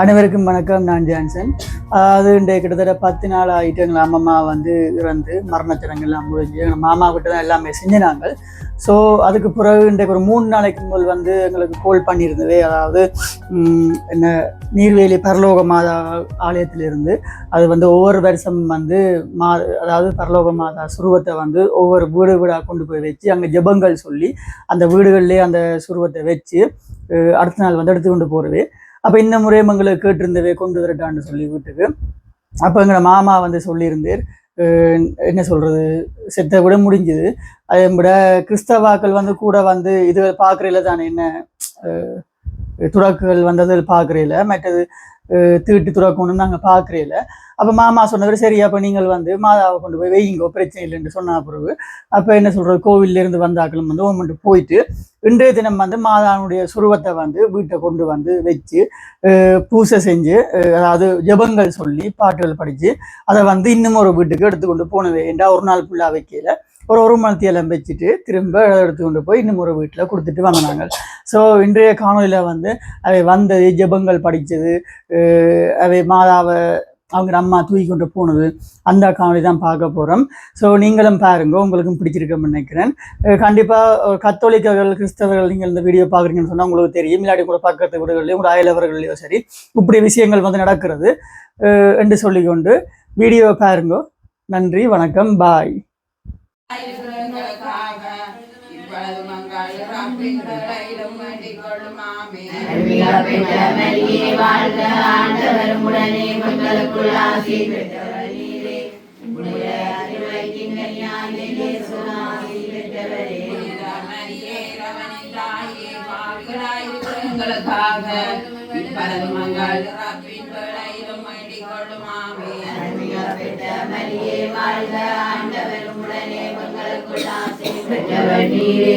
அனைவருக்கும் வணக்கம். நான் ஜான்சன். அது இன்றைய கிட்டத்தட்ட பத்து நாள் ஆகிட்டு எங்கள் அம்மம்மா வந்து இறந்து மரணச்சடங்கெல்லாம் முடிஞ்சு எங்கள் மாமா கிட்ட தான் எல்லாமே செஞ்சினாங்க. ஸோ அதுக்கு பிறகு இன்றைக்கு ஒரு மூணு நாளைக்கு முதல் வந்து எங்களுக்கு கோல் பண்ணியிருந்தது. அதாவது என்ன நீர்வேலி பரலோக மாதா ஆலயத்திலிருந்து அது வந்து ஒவ்வொரு வருஷம் வந்து மா அதாவது பரலோக மாதா சுருவத்தை வந்து ஒவ்வொரு வீடு வீடாக கொண்டு போய் வச்சு அங்கே ஜெபங்கள் சொல்லி அந்த வீடுகள்லேயே அந்த சுருவத்தை வச்சு அடுத்த நாள் வந்து எடுத்து கொண்டு போகிறது அப்போ இந்த முறையும் எங்களை கேட்டிருந்தவே கொண்டு வரட்டான்னு சொல்லி வீட்டுக்கு அப்போ எங்களை மாமா வந்து சொல்லியிருந்தேர் என்ன சொல்கிறது செத்த விட முடிஞ்சுது. அதே விட கிறிஸ்தவாக்கள் வந்து கூட வந்து இது பார்க்குறையில தானே என்ன துறக்குகள் வந்தது பார்க்குறையில மற்றது தீட்டு துறக்கணும்னு நாங்கள் பார்க்குறையில அப்போ மாமா சொன்னவர் சரி அப்போ நீங்கள் வந்து மாதாவை கொண்டு போய் வெயிங்கோ பிரச்சனை இல்லைன்னு சொன்ன பிறகு அப்போ என்ன சொல்கிறது கோவில்லேருந்து வந்தாக்களும் வந்து ஓமன்ட்டு போயிட்டு இன்றைய தினம் வந்து மாதாவுடைய சுருவத்தை வந்து வீட்டை கொண்டு வந்து வச்சு பூசை செஞ்சு அதாவது ஜெபங்கள் சொல்லி பாட்டுகள் படித்து அதை வந்து இன்னும் ஒரு வீட்டுக்கு எடுத்துக்கொண்டு போனது ஏண்டா ஒரு நாள் ஃபுல்லாக வைக்கல. ஒரு ஒரு மணத்தியெல்லாம் வச்சுட்டு திரும்ப எடுத்து எடுத்துக்கொண்டு போய் இன்னும் ஒரு வீட்டில் கொடுத்துட்டு வந்தாங்க. ஸோ இன்றைய காணொலியில் வந்து அவை வந்தது ஜெபங்கள் படித்தது அவை மாதாவை அவங்க அம்மா தூக்கி கொண்டு போனது அந்த காணொலி தான் பார்க்க போகிறோம் ஸோ நீங்களும் பாருங்க உங்களுக்கும் பிடிச்சிருக்கும்னு நினைக்கிறேன். கண்டிப்பாக கத்தோலிக்கர்கள் கிறிஸ்தவர்கள் நீங்கள் இந்த வீடியோ பார்க்குறீங்கன்னு சொன்னால் உங்களுக்கு தெரியும். இல்லாட்டி கூட பக்கத்து வீடுகள்லையும் உங்களோட அயலவர்களையும் சரி இப்படி விஷயங்கள் வந்து நடக்கிறது. என்று சொல்லிக்கொண்டு வீடியோவை பாருங்க. நன்றி வணக்கம் பாய். ஆயுதங்களுக்காக வாழ்க ஆண்டவரும் உடனே மக்களுக்குள் ஆசி பெற்றவர் நீரே உம்முடைய அருள்வயிற்றின் கனியாகிய இயேசு பெற்றவரே மரியே ரவனின் மங்கள் பெற்ற மரியே வாழ்க ஆண்டவரும் உடனே மக்களுக்குள் பெற்றவர் நீரே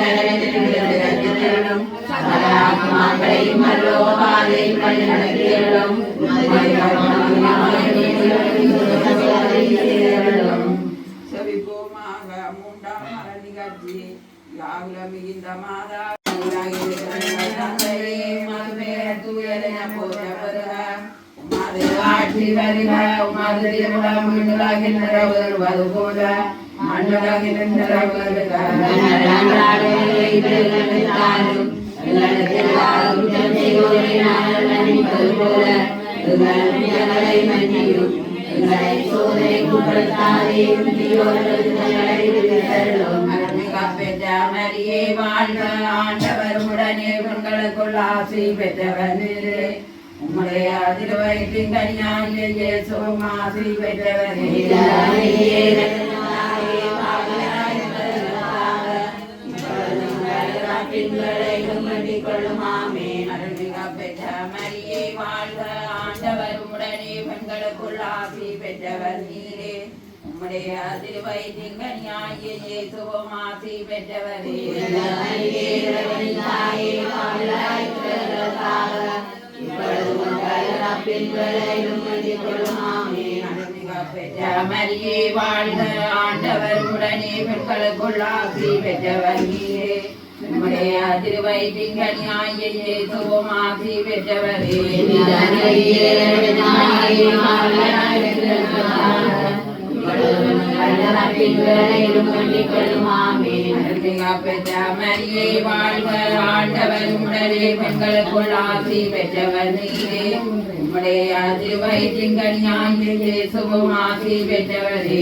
ஆத்துமாக்களையும் பரலோக பாதையில் வழிநடத்தியருளும். செவிப்போமாக மூன்றாம் மர நிகழ்ச்சி யாகுல மிகுந்த மாதா தந்தையே மதுமே தூயதென போற்ற பெறுக உமது ஆட்சி வருக உமது திருவிழம் விண்ணுலகில் நிறைவேறுவது போல மண்ணுலகில் நிறைவேறுக நன்றாடுகளை இவர்களுக்கு தாரும். எங்களுக்கு எல்லா குற்றம் செய்வோரை நாங்கள் மன்னிப்பது போல தீயோர்களுக்கு விடுவித்தருளும். மரியே வாழ்க ஆண்டவர் உடனே உங்களுக்குள் உம்முடைய கனியாகிய இயேசுவும் பெற்றவரே வேண்டிக் கொள்ளும். ஆமென். பெற்ற வாழ்க ஆண்டவர் உடனே பெண்களுக்குள் ஆசி பெற்றவர் நீரே உம்முடைய திருவயிற்றின் கனியாகிய இயேசுவும் ஆசி பெற்றவரே மரியே வாழ்க ஆண்டவர் உடனே பெண்களுக்குள் ஆசி பெற்றவர் நீரே உம்முடைய திருவயிற்றின் கனியாகிய இயேசுவும் பெற்றவரே இதானியே வாழ்க ஆண்டவர் உடலே பெண்களுக்குள் ஆசி பெற்றவர் நீரே உம்முடைய திருவயிற்றின் பெற்றவரே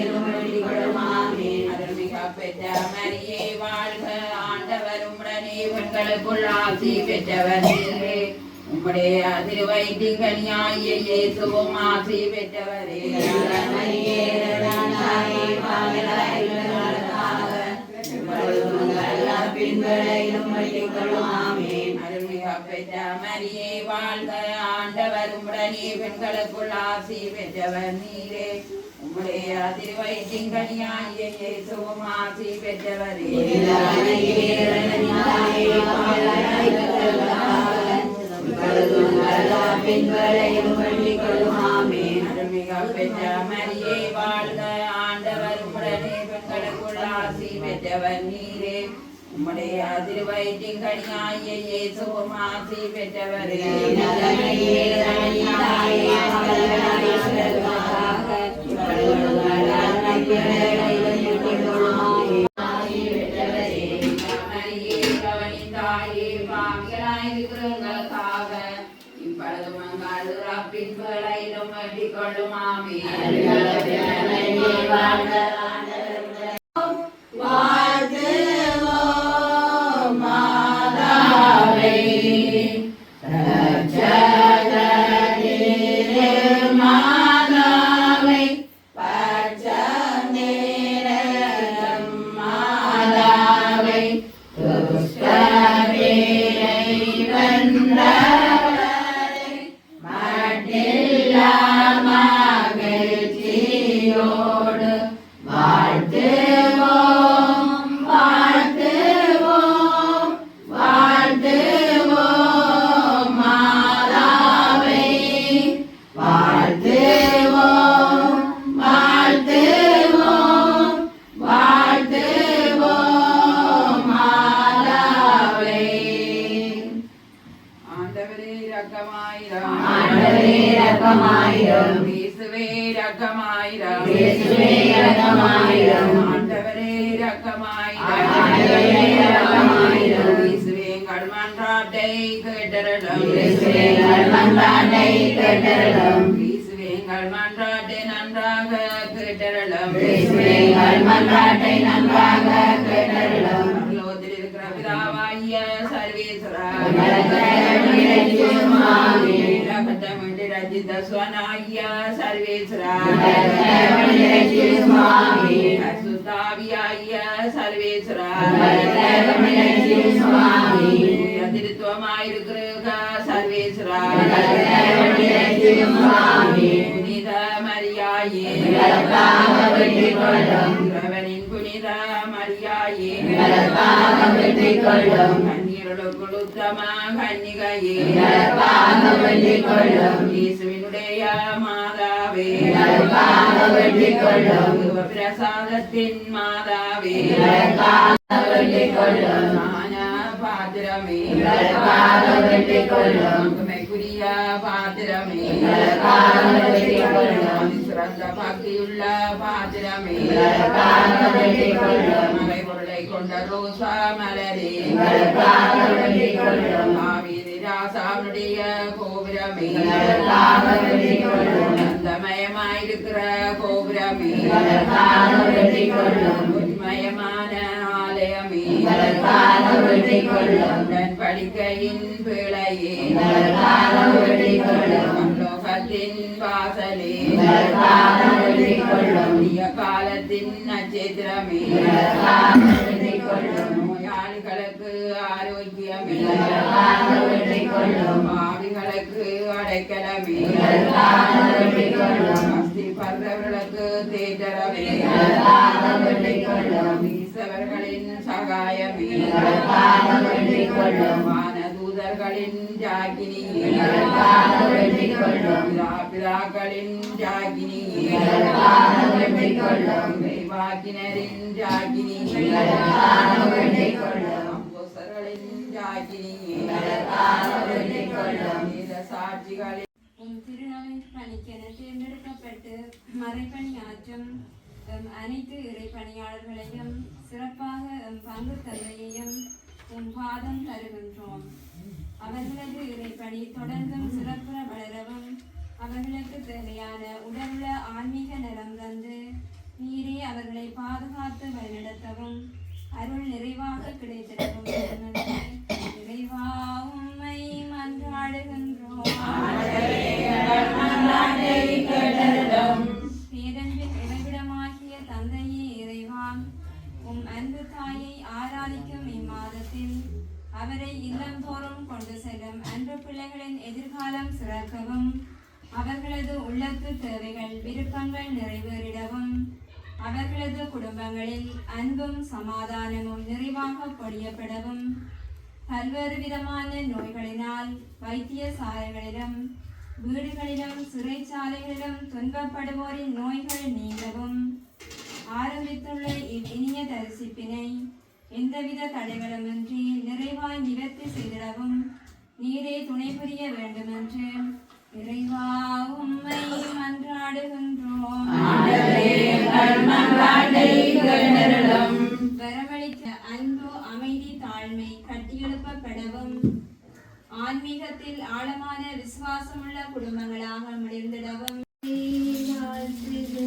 உம்முடனே ஆசி பெற்றவர் நீரே உம்முடைய திருவயிற்றிங்கனியாய இயேசுவும் ஆசி பெற்றவரே மரியே வாழ்க ஆண்டவர். பெண்களுக்குள் ஆசி பெற்றவர் நீரே. உம்முடைய இயேசுவும் ஆசி பெற்றவரே இப்பொழுதும் எல்லா பின்களையும் வேண்டிக் கொள்ளும் ஆமென் அருள்மிக பெற்ற மரியே வாழ்க ஆண்டவர் உம்முடனே பெண்களுக்குள் ஆசி பெற்றவர் நீரே உம்முடைய திருவயிற்றின் கனியாய இயேசுவும் ஆசி பெற்றவரே மரியே இரக்கமாயிரம். இயேசுவே இரக்கமாயிரம் இயேசுவே இரக்கமாயிரம். ஆண்டவரே இரக்கமாயிரம் ஆண்டவரே இரக்கமாயிரம். இயேசுவே எங்கள் மன்றாட்டை கேட்டருளும் இயேசுவே எங்கள் மன்றாட்டை கேட்டருளும். இயேசுவே எங்கள் மன்றாட்டை நன்றாக கேட்டருளும் இயேசுவே புனித மரியாயே புனித மரியாயே கன்னிகையே வேண்டிக் கொள்ளும். இயேசுவினுடைய വെള്ളിക്കൊള്ളും പ്രസാദത്തിൻ മാതാവേ. വെള്ളിക്കൊള്ളും പാതിരമേ വെള്ളിക്കൊള്ളും കുരിയ പാതിരമേ വെള്ളിക്കൊള്ളും ശ്രദ്ധ ഭക്തിയുള്ള പാതിരമേ വെള്ളിക്കൊള്ളും മലയുടെ കൊണ്ട റോസ മലരേ വെള്ളിക്കൊള്ളും கோபுரமே உண்மயமான ஆலயமே உடன்படிக்கையின் பிழையே லோகத்தின் வாசலே புதிய காலத்தின் நட்சத்திரமே நோயாளிகளுக்கு ஆரோக்கியமே பாவிகளுக்கு அடைக்கலமே தேற்றரவே எங்களுக்காக வேண்டிக் கொள்ளும். ஈசவர்களின் சகாயமே எங்களுக்காக வேண்டிக் கொள்ளும். வானதூதர்களின் ஜாகினியே எங்களுக்காக வேண்டிக் கொள்ளும். பிதா- பிதாக்களின் ஜாகினியே எங்களுக்காக வேண்டிக் கொள்ளும். வாக்கினரின் ஜாகினியே எங்களுக்காக வேண்டிக் கொள்ளும். அப்போஸ்தலர்களின் ஜாகினியே எங்களுக்காக வேண்டிக் கொள்ளும். வேத சாட்சிகளின் உம் திருநாளை பணிக்கென தேர்ந்தெடுக்கப்பட்டு மறைப்பணியாற்றும் அனைத்து இறை பணியாளர்களையும் சிறப்பாக எம் பங்கு தந்தையையும் எம் பாதம் தருகின்றோம். அவர்களது இறைப்பணி தொடர்ந்தும் சிறப்புற வளரவும் அவர்களுக்கு தேவையான உடலுள்ள ஆன்மீக நலம் தந்து நீரே அவர்களை பாதுகாத்து வழிநடத்தவும் அருள் நிறைவாக கிடைத்திடவும். அன்பும் சமாதானமும் நிறைவாக பொழியப்படவும் பல்வேறு விதமான நோய்களினால் வைத்தியசாலைகளிடம் வீடுகளிலும் சிறைச்சாலைகளிலும் துன்பப்படுவோரின் நோய்கள் நீங்கவும் ஆரம்பித்துள்ள இவ்வினிய தரிசிப்பினை எந்தவித தடைகளுமின்றி நிறைவாய் நிவர்த்தி செய்திடவும். நீரே துணை புரிய வேண்டுமென்று இறைவா உம்மை மன்றாடுகின்றோம். வரவழைத்த அன்பு அமைதி தாழ்மை கட்டியெழுப்பப்படவும். ஆன்மீகத்தில் ஆழமான விசுவாசமுள்ள குடும்பங்களாக மலர்ந்திடவும். வாழ்த்துகின்றோம்.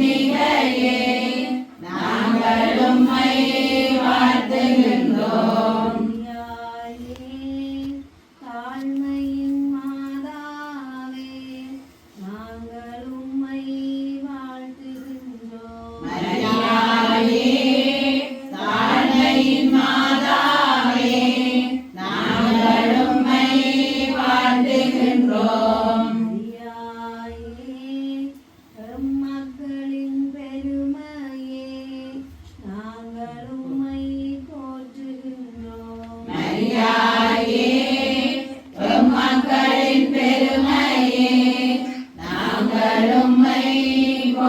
നിന്നെ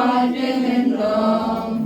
I've been in love.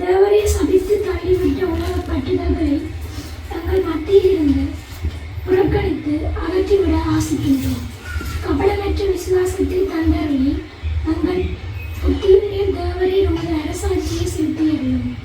தேவரை சபித்து தள்ளிவிட்ட உணவு பட்டுதல்களை தங்கள் மத்தியிலிருந்து புறக்கணித்து அகற்றிவிட ஆசிக்கின்றோம் கபலமற்ற விசுவாசத்தை தந்தருளி தங்கள் புத்தியுடைய தேவரை உங்கள் அரசாட்சியை செலுத்தியுள்ளோம்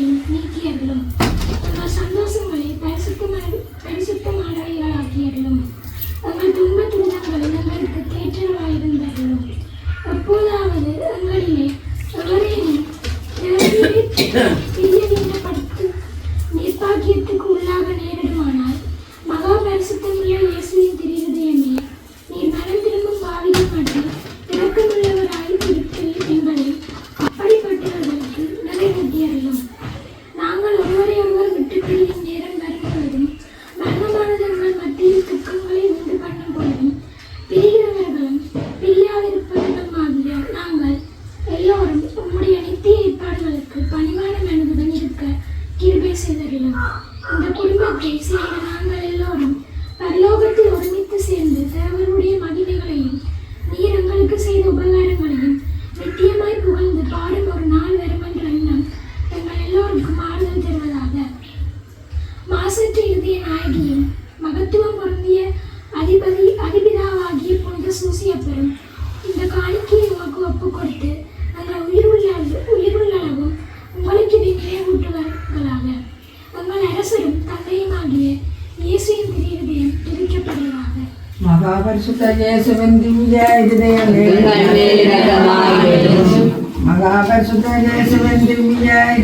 ni tiemblo, செய்தருளும் இந்த குடும்பத்தை பிரேசிகளை நாங்கள் எல்லோரும் பரலோகத்தில் ஒருமித்து சேர்ந்து தேவருடைய மன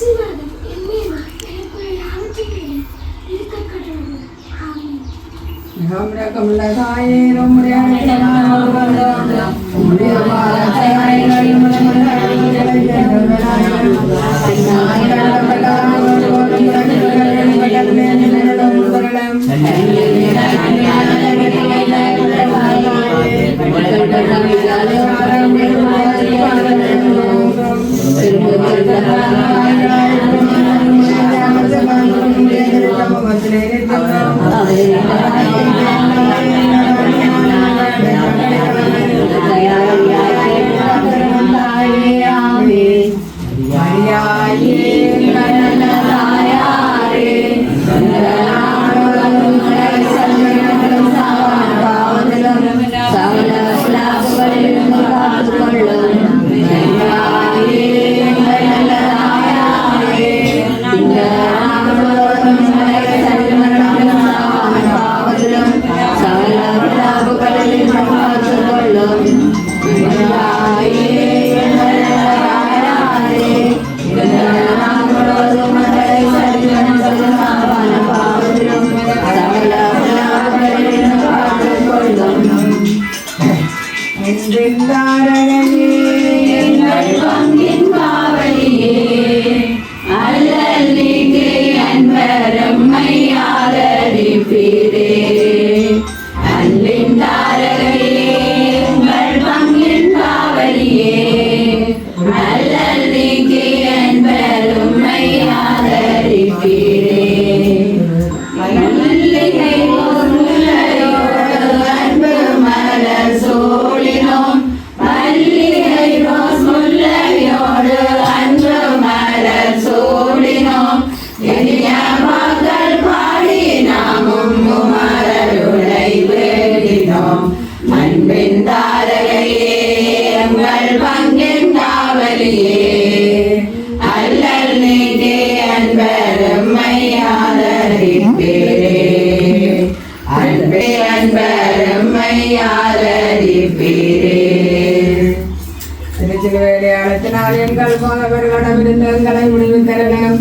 ఆశీర్వాదం ఎన్నైనా ఎన్నుకునే ఆలోచన हमरे ആദ്യം കൽപ്പോന്നവരുടെ വിരുദ്ധങ്ങളെ വിളിവിൽ തരണം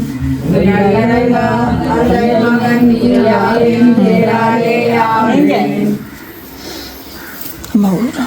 No.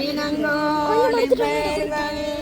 இனங்கோலின் பெயர்கள்